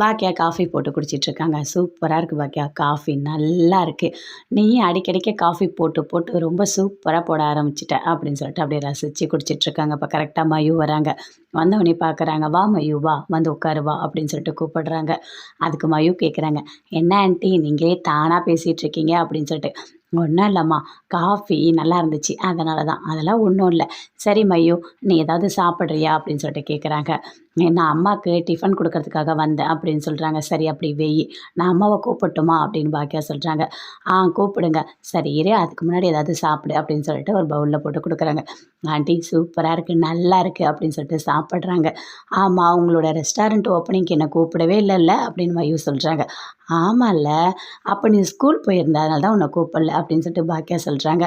பாக்கியா coffee போட்டு குடிச்சிட்ருக்காங்க. சூப்பராக இருக்குது பாக்கியா காஃபி நல்லா இருக்குது நீயும் அடிக்கடிக்க காஃபி போட்டு போட்டு ரொம்ப சூப்பராக போட ஆரம்பிச்சிட்ட அப்படின்னு சொல்லிட்டு அப்படியே ரசித்து குடிச்சிட்ருக்காங்க. இப்போ கரெக்டாக மயு வராங்க. வந்தவொடனே பார்க்குறாங்க வா மயு வா. வந்து உட்காரு வா. அப்படின்னு சொல்லிட்டு கூப்பிடுறாங்க. அதுக்கு மயு கேட்குறாங்க என்ன ஆண்டி நீங்களே தானாக பேசிகிட்டு இருக்கீங்க அப்படின்னு சொல்லிட்டு ஒன்றும் இல்லைம்மா. காஃபி நல்லா இருந்துச்சு. அதனால தான் அதெல்லாம் ஒன்றும் இல்லை. சரி மையோ நீ ஏதாவது சாப்பிட்றியா? அப்படின்னு சொல்லிட்டு கேட்குறாங்க நான் அம்மாவுக்கு டிஃபன் கொடுக்கறதுக்காக வந்தேன் அப்படின்னு சொல்கிறாங்க சரி அப்படி வெயி. நான் அம்மாவை கூப்பிட்டுமா அப்படின்னு பாக்கியா சொல்கிறாங்க ஆ கூப்பிடுங்க. சரி இரு அதுக்கு முன்னாடி ஏதாவது சாப்பிடு அப்படின்னு சொல்லிட்டு ஒரு பவுலில் போட்டு கொடுக்குறாங்க. ஆண்டி சூப்பராக இருக்குது நல்லா இருக்குது அப்படின்னு சொல்லிட்டு சாப்பிட்றாங்க. ஆமாம் உங்களோட ரெஸ்டாரண்ட் ஓப்பனிங்க்கு என்னை கூப்பிடவே இல்லைல்ல அப்படின்னு மயூ சொல்கிறாங்க ஆமாம்ல அப்போ நீ ஸ்கூல் போயிருந்த அதனால தான் உன்னை கூப்பிடல அப்படின்னு சொல்லிட்டு பாக்கியா சொல்கிறாங்க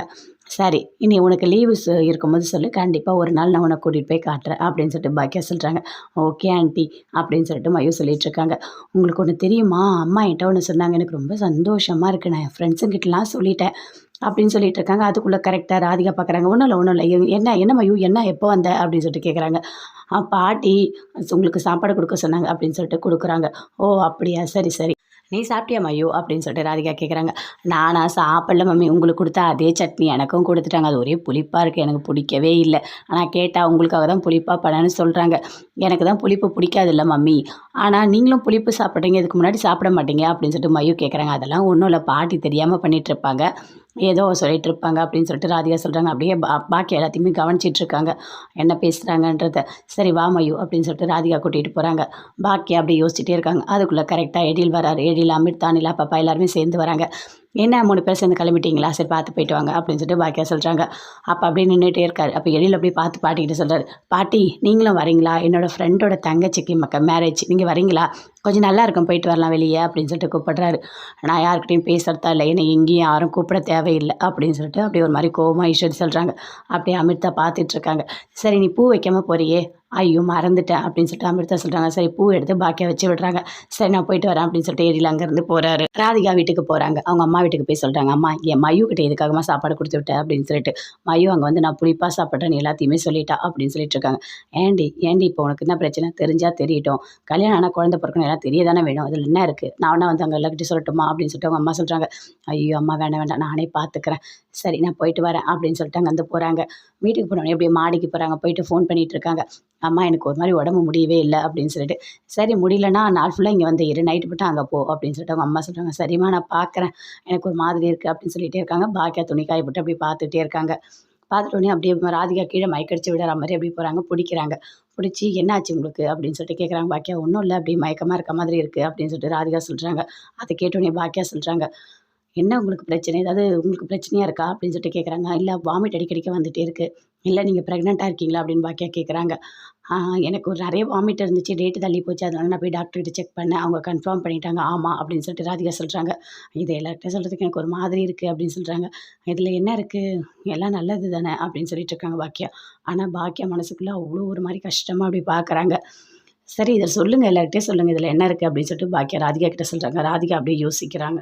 சரி இனி உனக்கு லீவு இருக்கும்போது சொல்லு. கண்டிப்பாக ஒரு நாள் நான் உன்னை கூட்டிகிட்டு போய் காட்டுறேன் அப்படின்னு சொல்லிட்டு பாக்கியா சொல்கிறாங்க ஓகே ஆண்டி அப்படின்னு சொல்லிட்டு மையோ சொல்லிகிட்ருக்காங்க உங்களுக்கு ஒன்று தெரியுமா? அம்மா என்கிட்ட ஒன்று சொன்னாங்க. எனக்கு ரொம்ப சந்தோஷமாக இருக்குது நான் என் ஃப்ரெண்ட்ஸுங்கிட்டலாம் சொல்லிட்டேன் அப்படின்னு சொல்லிட்டு இருக்காங்க. அதுக்குள்ளே கரெக்டாக ராதிகா பார்க்குறாங்க ஒன்றும் இல்லை ஒன்றும் இல்லை. என்ன என்ன மயூ? என்ன எப்போ வந்த? அப்படின்னு சொல்லிட்டு கேட்குறாங்க பாட்டி உங்களுக்கு சாப்பாடு கொடுக்க சொன்னாங்க அப்படின்னு சொல்லிட்டு கொடுக்குறாங்க. ஓ அப்படியா? சரி சரி. நீ சாப்பிட்டியா மையோ? அப்படின்னு சொல்லிட்டு ராதிகா கேட்குறாங்க நானா சாப்பிடல மம்மி. உங்களுக்கு கொடுத்தா அதே சட்னி எனக்கும் கொடுத்துட்டாங்க. அது ஒரே புளிப்பாக இருக்குது எனக்கு பிடிக்கவே இல்லை. ஆனால் கேட்டால் உங்களுக்காக தான் புளிப்பாக பண்ணேன்னு சொல்கிறாங்க எனக்கு தான் புளிப்பு பிடிக்காது இல்லை மம்மி. ஆனால் நீங்களும் புளிப்பு சாப்பிட்றீங்க. இதுக்கு முன்னாடி சாப்பிட மாட்டீங்க அப்படின்னு சொல்லிட்டு மையோ கேட்குறாங்க அதெல்லாம் ஒன்றும் இல்லை. பாட்டி தெரியாமல் பண்ணிகிட்ருப்பாங்க ஏதோ சொல்லிட்டு இருப்பாங்க அப்படின்னு சொல்லிட்டு ராதிகா சொல்கிறாங்க அப்படியே பா பாக்கி எல்லாத்தையுமே கவனிச்சிட்டு இருக்காங்க என்ன பேசுகிறாங்கன்றத சரி வா மயூ அப்படின்னு சொல்லிட்டு ராதிகா கூட்டிகிட்டு போகிறாங்க பாக்கி அப்படியே யோசிச்சுட்டே இருக்காங்க. அதுக்குள்ளே கரெக்டாக எடில் வராரு. எடில் அமிர்தா நிலா பாப்பா எல்லாருமே சேர்ந்து வராங்க. என்ன மூணு பேர் சேர்ந்து கிளம்பிட்டீங்களா? சரி பார்த்து போயிட்டு வாங்க அப்படின்னு சொல்லிட்டு பாக்கியா சொல்கிறாங்க அப்போ அப்படியே நின்றுட்டே இருக்காரு. அப்போ எழில் அப்படியே பார்த்து பாட்டிக்கிட்டு சொல்கிறார் பாட்டி நீங்களும் வரீங்களா? என்னோடய ஃப்ரெண்டோட தங்கச்சிக்கு மக்க மேரேஜ் நீங்கள் வரீங்களா? கொஞ்சம் நல்லா இருக்கும் போயிட்டு வரலாம் வெளியே அப்படின்னு சொல்லிட்டு கூப்பிட்றாரு. நான் யாருக்கிட்டையும் பேசுகிறதா இல்லை. என்னை எங்கேயும் யாரும் கூப்பிட தேவையில்லை அப்படின்னு சொல்லிட்டு அப்படியே ஒரு மாதிரி கோவமாக ஈஸ்வரி சொல்கிறாங்க அப்படியே அமிர்தா பார்த்துட்ருக்காங்க சரி நீ பூ வைக்காமல் போறியே? ஐயோ மறந்துட்டேன் அப்படின்னு சொல்லிட்டு அமிர்தா சொல்கிறாங்க சரி பூ எடுத்து பாக்கியா வச்சு விடுறாங்க. சரி நான் போயிட்டு வரேன் அப்படின்னு சொல்லிட்டு ஏரியில் அங்கேருந்து போகிறாரு ராதிகா வீட்டுக்கு போகிறாங்க அவங்க அம்மா வீட்டுக்கு போய் சொல்கிறாங்க அம்மா என் மயு கிட்ட எதுக்காகமா சாப்பாடு கொடுத்து விட்டேன் அப்படின்னு சொல்லிட்டு. மயு அங்கே வந்து நான் புளிப்பாக சாப்பிட்றேன்னு எல்லாத்தையுமே சொல்லிட்டா? அப்படின்னு சொல்லிட்டு இருக்காங்க. ஏண்டி ஏண்டி இப்போ உனக்கு என்ன பிரச்சனை? தெரிஞ்சால் தெரியட்டும். கல்யாணம் ஆனால் குழந்தை பிறக்கணும் எல்லாம் தெரிய தானே வேணும். அதில் என்ன இருக்குது நான் வேணா வந்து அங்கே எல்லாக்கிட்ட சொல்லட்டுமா? அப்படின்னு சொல்லிட்டு அவங்க அம்மா சொல்கிறாங்க ஐயோ அம்மா வேண்டாம் வேண்டாம் நானே பார்த்துக்கிறேன் சரி நான் போயிட்டு வரேன். அப்படின்னு சொல்லிட்டு அங்கே வந்து போகிறாங்க வீட்டுக்கு போனோடனே எப்படி மாடிக்கு போகிறாங்க போயிட்டு ஃபோன் பண்ணிகிட்டு இருக்காங்க. அம்மா எனக்கு ஒரு மாதிரி உடம்பு முடியவே இல்லை அப்படின்னு சொல்லிட்டு சரி முடியலன்னா நாள் ஃபுல்லாக இங்கே வந்து இரு நைட்டு மட்டும் அங்கே போ அப்படின்னு சொல்லிட்டு அவங்க அம்மா சொல்கிறாங்க சரிம்மா நான் பார்க்குறேன் எனக்கு ஒரு மாதிரி இருக்குது அப்படின்னு சொல்லிகிட்டே இருக்காங்க. பாக்கியா துணி காயப்பட்டு போட்டு அப்படியே பார்த்துட்டே இருக்காங்க. பார்த்துட்டோன்னே அப்படியே ராதிகா கீழே மயக்கடிச்சு விடுற மாதிரி அப்படியே போகிறாங்க பிடிக்கிறாங்க. பிடிச்சி என்னாச்சு உங்களுக்கு? அப்படின்னு சொல்லிட்டு கேட்குறாங்க பாக்கியா ஒன்றும் இல்லை. அப்படியே மயக்கமாக இருக்க மாதிரி இருக்குது அப்படின்னு சொல்லிட்டு ராதிகா சொல்கிறாங்க அதை கேட்டோடனே பாக்கியா சொல்கிறாங்க என்ன உங்களுக்கு பிரச்சனை? ஏதாவது உங்களுக்கு பிரச்சனையாக இருக்கா? அப்படின்னு சொல்லிட்டு கேட்குறாங்க இல்லை வாமிட் அடிக்கடிக்க வந்துகிட்டே இருக்குது இல்லை நீங்கள் ப்ரெக்னெண்ட்டாக இருக்கீங்களா? அப்படின்னு பாக்கியா கேட்குறாங்க எனக்கு ஒரு நிறைய வாமிட் இருந்துச்சு. டேட்டு தள்ளி போச்சு. அதனால நான் போய் டாக்டர்கிட்ட செக் பண்ணேன். அவங்க கன்ஃபார்ம் பண்ணிட்டாங்க. ஆமாம் அப்படின்னு சொல்லிட்டு ராதிகா சொல்கிறாங்க இது எல்லார்கிட்ட சொல்கிறதுக்கு எனக்கு ஒரு மாதிரி இருக்குது அப்படின்னு சொல்கிறாங்க இதில் என்ன இருக்குது எல்லாம் நல்லது தானே அப்படின்னு சொல்லிட்டு இருக்காங்க பாக்கியா. ஆனால் பாக்கியா மனசுக்குள்ளே அவ்வளோ ஒரு மாதிரி கஷ்டமாக அப்படி பார்க்குறாங்க சரி இதை சொல்லுங்கள் எல்லார்கிட்டையும் சொல்லுங்கள் இதில் என்ன இருக்குது அப்படின்னு சொல்லிட்டு பாக்கியா ராதிகா கிட்ட சொல்கிறாங்க ராதிகா அப்படியே யோசிக்கிறாங்க.